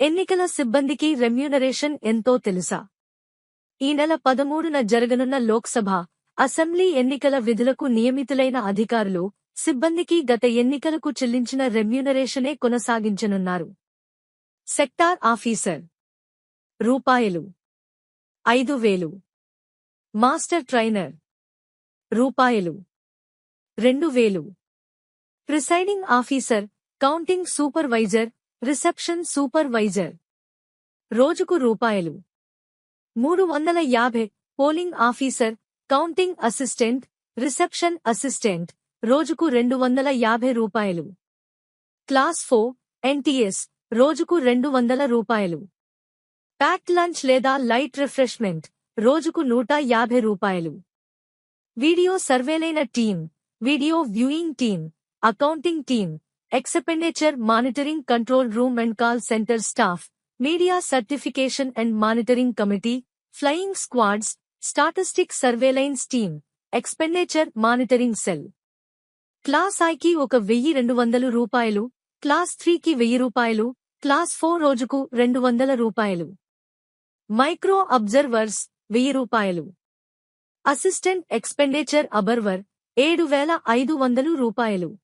ఎన్నికల సిబ్బందికి రెమ్యూనరేషన్ ఎంతో తెలుసా? ఈ నెల పదమూడున జరగనున్న లోక్సభ అసెంబ్లీ ఎన్నికల విధులకు నియమితులైన అధికారులు సిబ్బందికి గత ఎన్నికలకు చెల్లించిన రెమ్యూనరేషనే కొనసాగించనున్నారు. సెక్టార్ ఆఫీసర్ రూపాయలు ఐదు వేలు. మాస్టర్ ట్రైనర్ రూపాయలు రెండు వేలు. Presiding officer counting supervisor reception supervisor. రోజుకు రూపాయలు. మూడు వందల యాభై polling officer counting assistant reception assistant రోజుకు రెండు వందల యాభై రూపాయలు. క్లాస్ ఫోర్ ఎన్టీఎస్ రోజుకు రెండు వందల రూపాయలు. ప్యాక్డ్ లంచ్ లేదా లైట్ రిఫ్రెష్మెంట్ రోజుకు నూట యాభై రూపాయలు. Video surveillance team video viewing team accounting team expenditure monitoring control room and call centre staff media certification and monitoring committee flying squads statistic surveillance team expenditure monitoring cell class ఐకి ఒక వెయ్యి రెండు వందలు రూపాయలు క్లాస్ త్రీకి వెయ్యి రూపాయలు class four రోజుకు రెండు వందల రూపాయలు. మైక్రో అబ్జర్వర్స్ వెయ్యి రూపాయలు. అసిస్టెంట్ ఎక్స్పెండిచర్ అబర్వర్ ఏడు వేల ఐదు వందలు రూపాయలు.